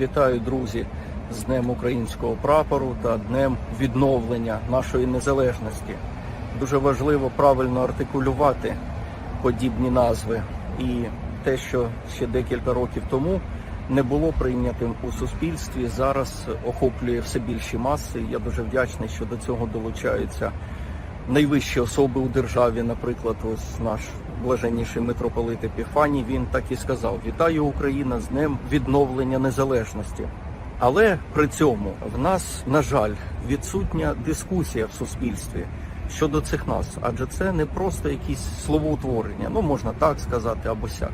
Вітаю, друзі, з Днем українського прапору та Днем відновлення нашої незалежності. Дуже важливо правильно артикулювати подібні назви. І те, що ще декілька років тому не було прийнятим у суспільстві, зараз охоплює все більші маси. Я дуже вдячний, що до цього долучаються найвищі особи у державі, наприклад, ось наш блаженніший митрополит Епіфаній, він так і сказав: Вітаю Україна з днем відновлення незалежності. Але при цьому в нас, на жаль, відсутня дискусія в суспільстві щодо цих нас, адже це не просто якісь словоутворення, ну можна так сказати або сяк.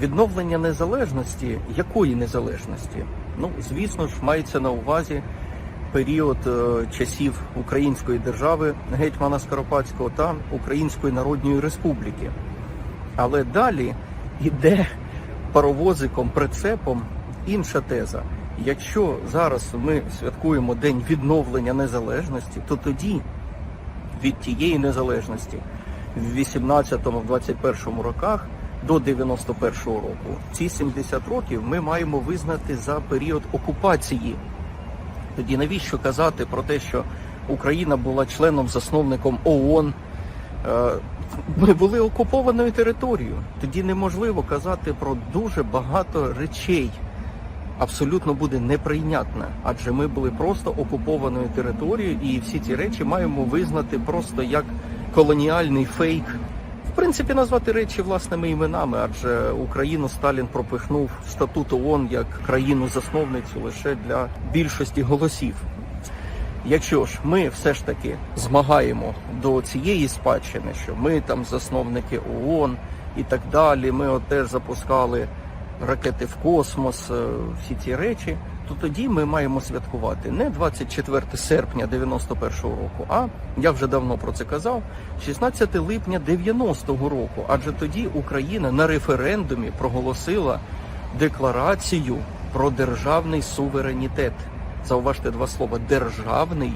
Відновлення незалежності, якої незалежності? Ну, звісно ж, мається на увазі період е, часів Української держави гетьмана Скоропадського та Української Народної Республіки. Але далі йде паровозиком, прицепом інша теза. Якщо зараз ми святкуємо День відновлення незалежності, то тоді від тієї незалежності в 18-21 роках до 91-го року ці 70 років ми маємо визнати за період окупації. Тоді навіщо казати про те, що Україна була членом засновником ООН? Е, Ми були окупованою територією. Тоді неможливо казати про дуже багато речей. Абсолютно буде неприйнятне, адже ми були просто окупованою територією, і всі ці речі маємо визнати просто як колоніальний фейк. В принципі, назвати речі власними іменами, адже Україну Сталін пропихнув статут ООН як країну-засновницю лише для більшості голосів. Якщо ж ми все ж таки змагаємо до цієї спадщини, що ми там засновники ООН і так далі, ми от теж запускали ракети в космос, е, всі ці речі, то тоді ми маємо святкувати не 24 серпня 91-го року, а я вже давно про це казав, 16 липня 90-го року, адже тоді Україна на референдумі проголосила декларацію про державний суверенітет. Зауважте два слова: державний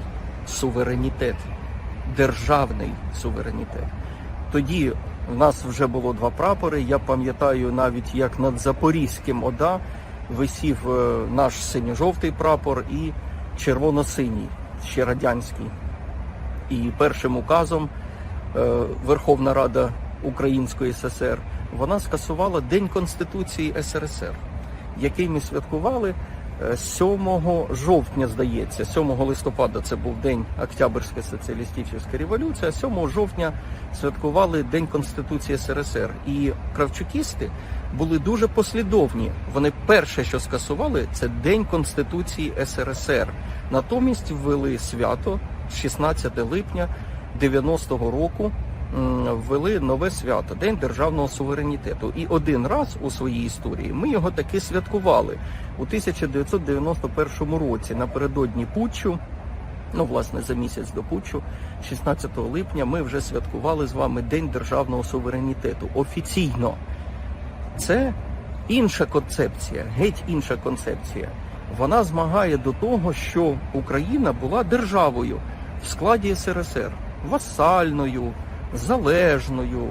суверенітет. Державний суверенітет. Тоді в нас вже було два прапори. Я пам'ятаю навіть як над Запорізьким ОДА висів е, наш синьо-жовтий прапор і червоно-синій, ще радянський. І першим указом е, Верховна Рада Української ССР вона скасувала День Конституції СРСР, який ми святкували е, 7 жовтня, здається, 7 листопада це був день Октябрьської соціалістичної революції, а 7 жовтня святкували День Конституції СРСР. І кравчукісти були дуже послідовні. Вони перше, що скасували, це День Конституції СРСР. Натомість ввели свято 16 липня 90-го року. Ввели нове свято День державного суверенітету. І один раз у своїй історії ми його таки святкували у 1991 році напередодні Путчу. Ну, власне, за місяць до Путчу, 16 липня, ми вже святкували з вами День державного суверенітету офіційно. Це інша концепція, геть інша концепція. Вона змагає до того, що Україна була державою в складі СРСР, васальною, залежною,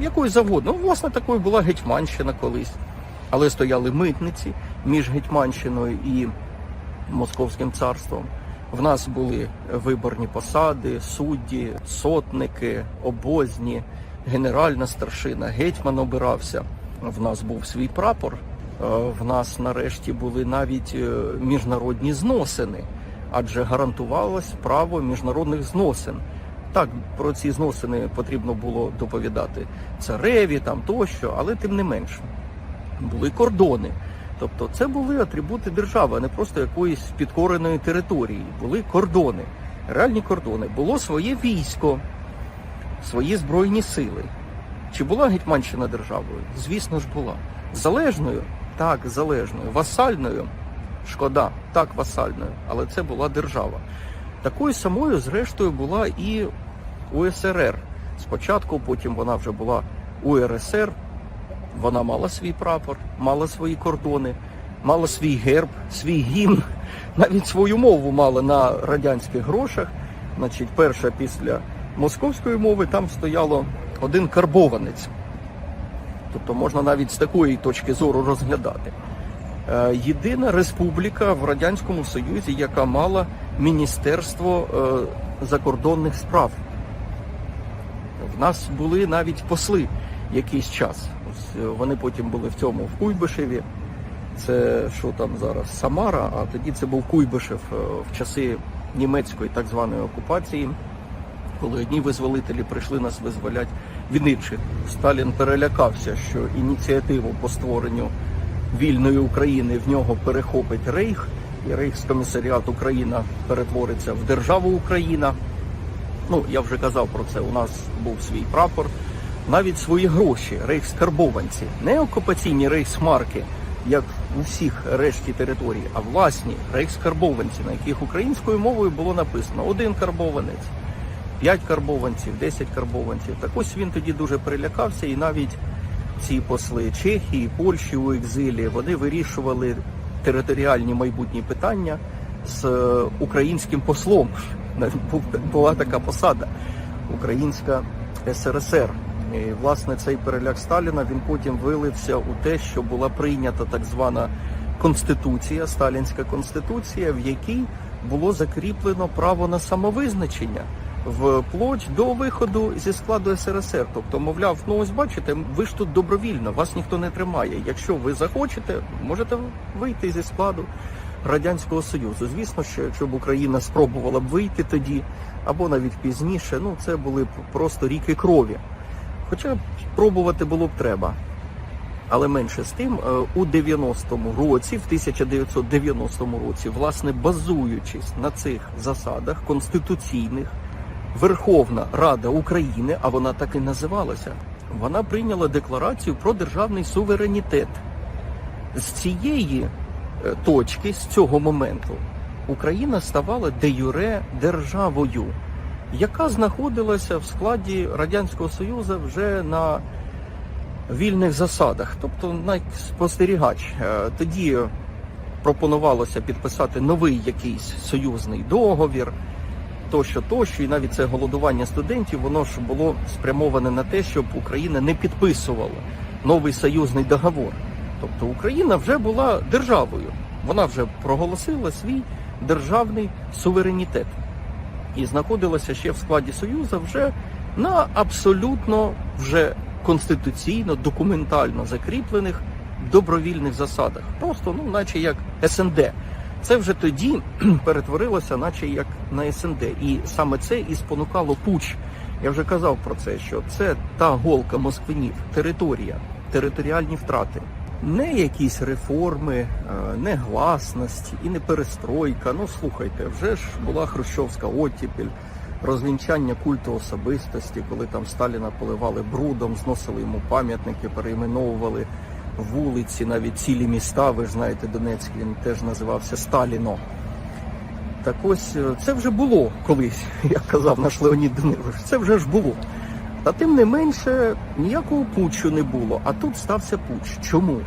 якою завгодно. Ну, власне, такою була Гетьманщина колись. Але стояли митниці між Гетьманщиною і Московським царством. В нас були виборні посади, судді, сотники, обозні, генеральна старшина, гетьман обирався. В нас був свій прапор. Е, В нас нарешті були навіть е, міжнародні зносини, адже гарантувалось право міжнародних зносин. Так, про ці зносини потрібно було доповідати цареві там тощо, але тим не менше були кордони. Тобто це були атрибути держави, а не просто якоїсь підкореної території. Були кордони, реальні кордони. Було своє військо, свої збройні сили. Чи була Гетьманщина державою? Звісно ж була. Залежною? Так, залежною. Васальною? Шкода, так, васальною. Але це була держава. Такою самою, зрештою, була і УСРР. Спочатку, потім вона вже була УРСР. Вона мала свій прапор, мала свої кордони, мала свій герб, свій гімн, навіть свою мову мала на радянських грошах. Значить, перша після московської мови там стояло один карбованець. Тобто можна навіть з такої точки зору розглядати. е, єдина республіка в Радянському Союзі, яка мала Міністерство е, закордонних справ. В нас були навіть посли якийсь час. Е, Вони потім були в цьому в Куйбишеві. Це що там зараз Самара, а тоді це був Куйбишев в часи німецької так званої окупації, коли одні визволителі прийшли нас визволяти від інших. Сталін перелякався, що ініціативу по створенню вільної України в нього перехопить Рейх, і Рейхскомісаріат Україна перетвориться в державу Україна. Ну, я вже казав про це. У нас був свій прапор, навіть свої гроші, рейхскарбованці, не окупаційні рейхсмарки, як у всіх решті територій, а власні рейхскарбованці, на яких українською мовою було написано один карбованець, п'ять карбованців, десять карбованців. Так ось він тоді дуже перелякався, і навіть ці посли Чехії, Польщі у екзилі вони вирішували територіальні майбутні питання з е, українським послом. Була така посада Українська СРСР. І, власне, цей переляк Сталіна він потім вилився у те, що була прийнята так звана конституція, сталінська конституція, в якій було закріплено право на самовизначення вплоть до виходу зі складу СРСР. Тобто, мовляв, ну ось бачите, ви ж тут добровільно, вас ніхто не тримає. Якщо ви захочете, можете вийти зі складу Радянського Союзу. Звісно, що якщо б Україна спробувала б вийти тоді, або навіть пізніше, ну це були б просто ріки крові. Хоча пробувати було б треба. Але менше з тим, е, у 90-му році, в 1990 році, власне, базуючись на цих засадах конституційних, Верховна Рада України, а вона так і називалася, вона прийняла декларацію про державний суверенітет. З цієї е, точки, з цього моменту, Україна ставала де юре державою, яка знаходилася в складі Радянського Союзу вже на вільних засадах, тобто на спостерігач. Е, Тоді пропонувалося підписати новий якийсь союзний договір, тощо, тощо, і навіть це голодування студентів, воно ж було спрямоване на те, щоб Україна не підписувала новий союзний договор. Тобто Україна вже була державою, вона вже проголосила свій державний суверенітет і знаходилася ще в складі Союзу вже на абсолютно вже конституційно, документально закріплених добровільних засадах. Просто, ну, наче як СНД. Це вже тоді перетворилося, наче як на СНД. І саме це і спонукало пуч. Я вже казав про це, що це та голка москвинів, територія, територіальні втрати. Не якісь реформи, е, не гласності і не перестройка. Ну слухайте, вже ж була Хрущовська оттіпіль, розвінчання культу особистості, коли там Сталіна поливали брудом, зносили йому пам'ятники, перейменовували вулиці, навіть цілі міста. Ви ж знаєте, Донецьк він теж називався Сталіно. Так ось е, це вже було колись, як казав наш Леонід Данилович, це вже ж було. Та тим не менше ніякого путчу не було. А тут стався путч. Чому?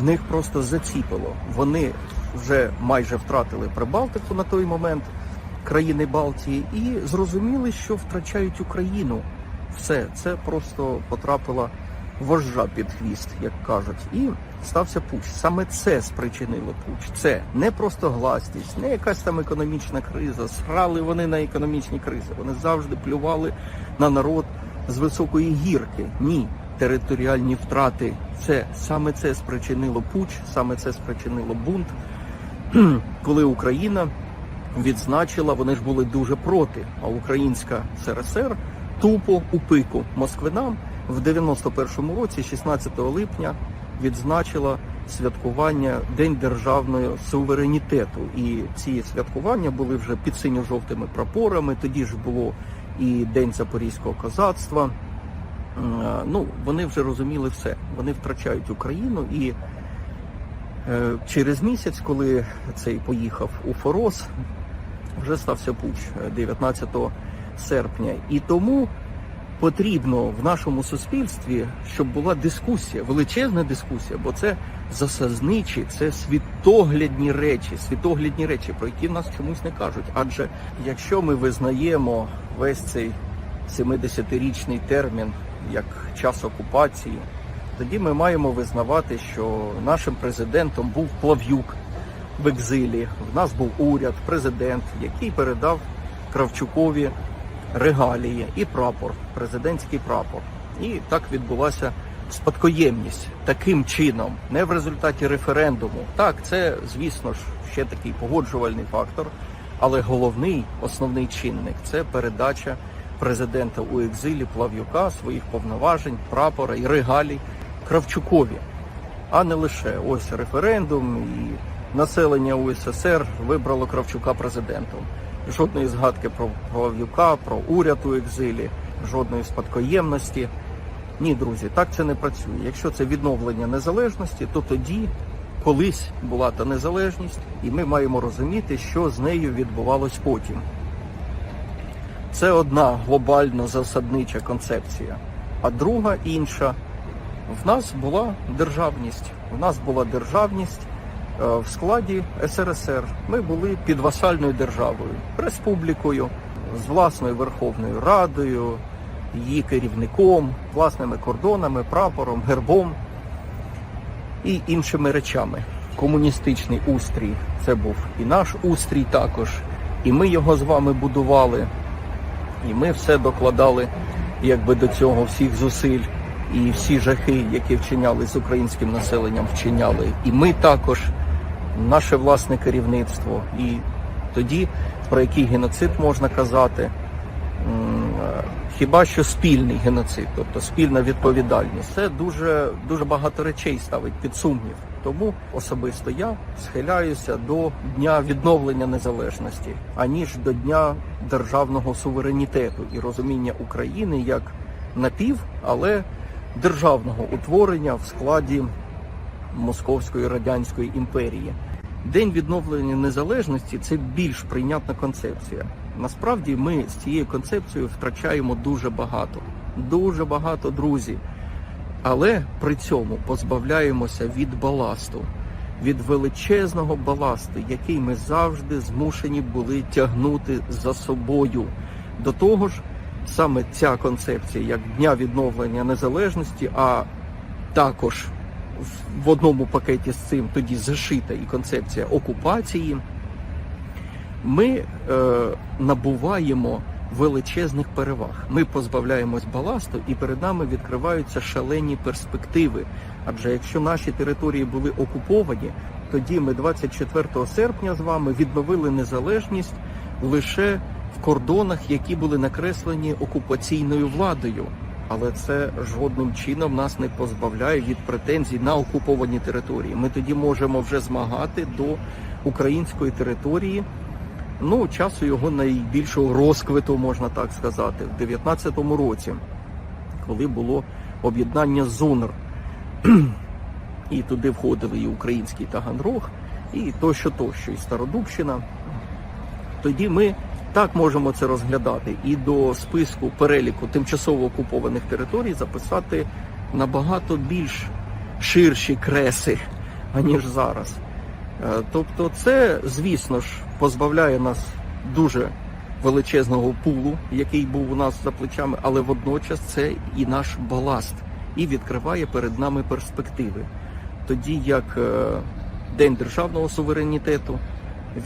В них просто заціпило. Вони вже майже втратили Прибалтику на той момент, країни Балтії, і зрозуміли, що втрачають Україну. Все, це просто потрапила вожжа під хвіст, як кажуть. І стався путч. Саме це спричинило путч. Це не просто гласність, не якась там економічна криза. Срали вони на економічні кризи. Вони завжди плювали на народ з високої гірки. Ні, територіальні втрати. Це саме це спричинило путч, саме це спричинило бунт, коли Україна відзначила, вони ж були дуже проти. А українська СРСР тупо у пику москвинам в 91-му році, 16 липня, відзначила святкування День державного суверенітету. І ці святкування були вже під синьо-жовтими прапорами. Тоді ж було і День Запорізького козацтва. Е, Ну, вони вже розуміли все. Вони втрачають Україну і е, через місяць, коли цей поїхав у Форос, вже стався путч е, 19 серпня. І тому потрібно в нашому суспільстві, щоб була дискусія, величезна дискусія, бо це засазничі, це світоглядні речі, світоглядні речі, про які нас чомусь не кажуть. Адже якщо ми визнаємо весь цей 70-річний термін як час окупації, тоді ми маємо визнавати, що нашим президентом був Плав'юк в екзилі. В нас був уряд, президент, який передав Кравчукові регалії і прапор, президентський прапор. І так відбулася спадкоємність таким чином, не в результаті референдуму. Так, це, звісно ж, ще такий погоджувальний фактор, але головний основний чинник це передача президента у екзилі Плав'юка своїх повноважень, прапора і регалій Кравчукові, а не лише ось референдум і населення УССР вибрало Кравчука президентом. Жодної згадки про Плав'юка, про уряд у екзилі, жодної спадкоємності. Ні, друзі, так це не працює. Якщо це відновлення незалежності, то тоді колись була та незалежність, і ми маємо розуміти, що з нею відбувалось потім. Це одна глобально засаднича концепція. А друга інша. В нас була державність. В нас була державність в складі СРСР. Ми були підвасальною державою, республікою, з власною Верховною Радою, її керівником, власними кордонами, прапором, гербом і іншими речами. Комуністичний устрій це був і наш устрій також. І ми його з вами будували. І ми все докладали якби до цього всіх зусиль і всі жахи, які вчиняли з українським населенням, вчиняли. І ми також, наше власне керівництво. І тоді про який геноцид можна казати? Е, Хіба що спільний геноцид, тобто спільна відповідальність. Це дуже дуже багато речей ставить під сумнів. Тому особисто я схиляюся до дня відновлення незалежності, аніж до дня державного суверенітету і розуміння України як напів, але державного утворення в складі Московської радянської імперії. День відновлення незалежності це більш прийнятна концепція. Насправді ми з цією концепцією втрачаємо дуже багато, дуже багато друзі. Але при цьому позбавляємося від баласту, від величезного баласту, який ми завжди змушені були тягнути за собою. До того ж, саме ця концепція, як дня відновлення незалежності, а також в- одному пакеті з цим тоді зашита і концепція окупації, ми е, набуваємо величезних переваг. Ми позбавляємось баласту, і перед нами відкриваються шалені перспективи. Адже якщо наші території були окуповані, тоді ми 24 серпня з вами відновили незалежність лише в кордонах, які були накреслені окупаційною владою. Але це жодним чином нас не позбавляє від претензій на окуповані території. Ми тоді можемо вже змагати до української території ну, часу його найбільшого розквиту, можна так сказати, в 19-му році, коли було об'єднання ЗУНР. І туди входили і український Таганрог, і тощо, тощо, і Стародубщина. Тоді ми так можемо це розглядати і до списку переліку тимчасово окупованих територій записати набагато більш ширші креси, аніж зараз. Е, Тобто, це, звісно ж, позбавляє нас дуже величезного пулу, який був у нас за плечами, але водночас це і наш баласт, і відкриває перед нами перспективи. Тоді як е, День державного суверенітету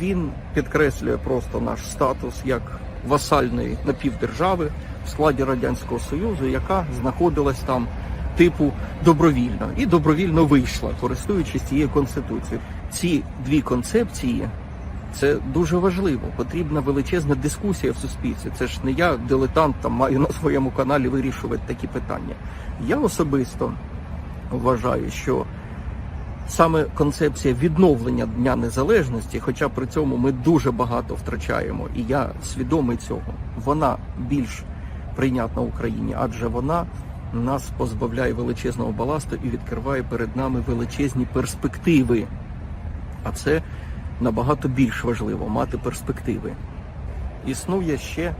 він підкреслює просто наш статус як васальної напівдержави в складі Радянського Союзу, яка знаходилась там типу добровільно і добровільно вийшла, користуючись цією конституцією. Ці дві концепції це дуже важливо. Потрібна величезна дискусія в суспільстві. Це ж не я, дилетант, там маю на своєму каналі вирішувати такі питання. Я особисто вважаю, що саме концепція відновлення Дня Незалежності, хоча при цьому ми дуже багато втрачаємо, і я свідомий цього, вона більш прийнятна Україні, адже вона нас позбавляє величезного баласту і відкриває перед нами величезні перспективи. А це набагато більш важливо мати перспективи. Існує ще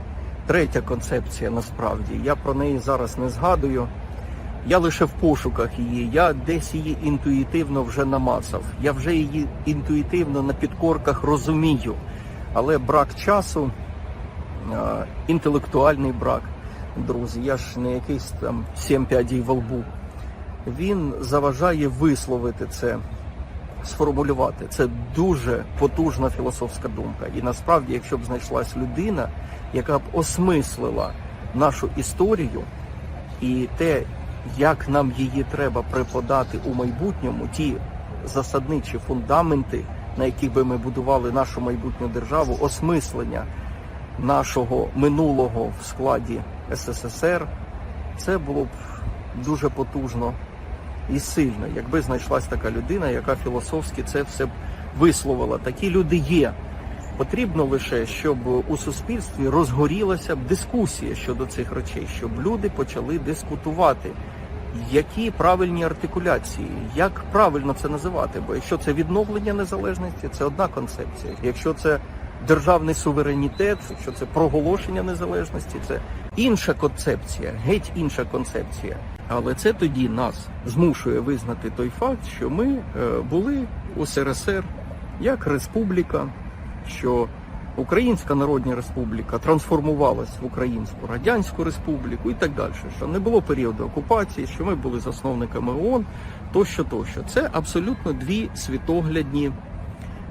третя концепція насправді. Я про неї зараз не згадую. Я лише в пошуках її. Я десь її інтуїтивно вже намацав. Я вже її інтуїтивно на підкорках розумію. Але брак часу, інтелектуальний брак, друзі. Я ж не якийсь там сім п'ядій во лбу. він заважає висловити це, сформулювати. Це дуже потужна філософська думка. І насправді, якщо б знайшлась людина, яка б осмислила нашу історію і те, як нам її треба преподати у майбутньому, ті засадничі фундаменти, на яких би ми будували нашу майбутню державу, осмислення нашого минулого в складі СССР, це було б дуже потужно і сильно, якби знайшлась така людина, яка філософськи це все б висловила. Такі люди є. Потрібно лише, щоб у суспільстві розгорілася б дискусія щодо цих речей, щоб люди почали дискутувати, які правильні артикуляції, як правильно це називати. Бо якщо це відновлення незалежності, це одна концепція. Якщо це державний суверенітет, якщо це проголошення незалежності, це інша концепція, геть інша концепція. Але це тоді нас змушує визнати той факт, що ми е, були у СРСР як республіка, що Українська Народна Республіка трансформувалась в Українську Радянську Республіку і так далі, що не було періоду окупації, що ми були засновниками ООН, тощо, тощо. Це абсолютно дві світоглядні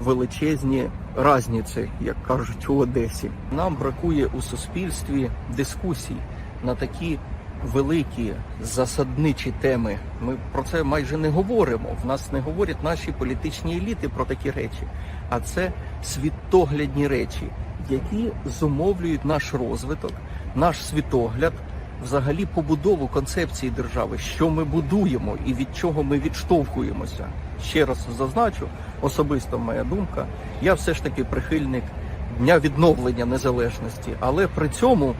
величезні разниці, як кажуть у Одесі. Нам бракує у суспільстві дискусій на такі великі засадничі теми. Ми про це майже не говоримо. В нас не говорять наші політичні еліти про такі речі, а це світоглядні речі, які зумовлюють наш розвиток, наш світогляд, взагалі побудову концепції держави, що ми будуємо і від чого ми відштовхуємося. Ще раз зазначу, особисто моя думка, я все ж таки прихильник дня відновлення незалежності, але при цьому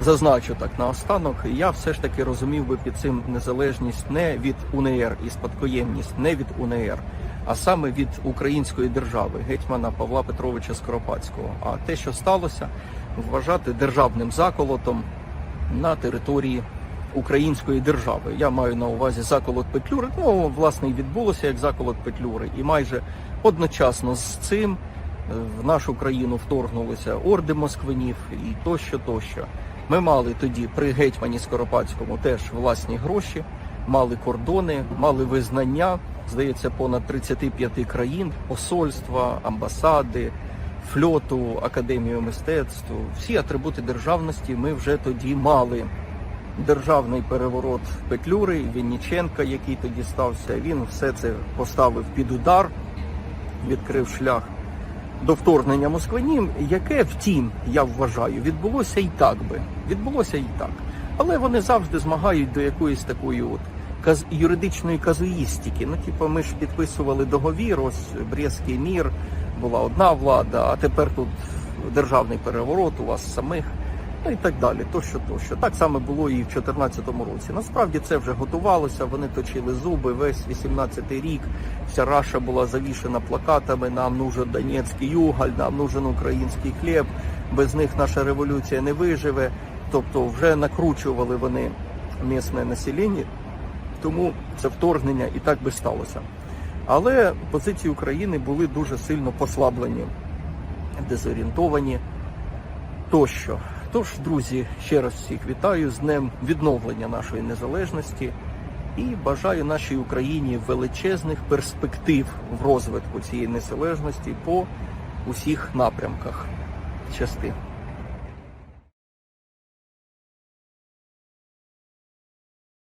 зазначу так наостанок, я все ж таки розумів би під цим незалежність не від УНР і спадкоємність не від УНР, а саме від української держави, гетьмана Павла Петровича Скоропадського. А те, що сталося, вважати державним заколотом на території української держави. Я маю на увазі заколот Петлюри. Ну, власне, і відбулося як заколот Петлюри. І майже одночасно з цим е, в нашу країну вторгнулися орди москвинів і тощо, тощо. Ми мали тоді при гетьмані Скоропадському теж власні гроші, мали кордони, мали визнання, здається, понад 35 країн, посольства, амбасади, фльоту, академію мистецтв. Всі атрибути державності ми вже тоді мали. Державний переворот Петлюри, Вінніченка, який тоді стався, він все це поставив під удар, відкрив шлях до вторгнення москвинів, яке, втім, я вважаю, відбулося і так би. Відбулося і так. Але вони завжди змагають до якоїсь такої от каз... юридичної казуїстики. Ну, типу, ми ж підписували договір, ось Брестський мір, була одна влада, а тепер тут державний переворот у вас самих. Ну і так далі, тощо, тощо. Так само було і в 2014 році. Насправді це вже готувалося, вони точили зуби, весь 18-й рік, вся Раша була завішена плакатами, нам нужен Донецький уголь, нам нужен український хліб, без них наша революція не виживе. Тобто вже накручували вони місне населення, тому це вторгнення і так би сталося. Але позиції України були дуже сильно послаблені, дезорієнтовані тощо. Тож, друзі, ще раз всіх вітаю з днем відновлення нашої незалежності і бажаю нашій Україні величезних перспектив в розвитку цієї незалежності по усіх напрямках. Щасти.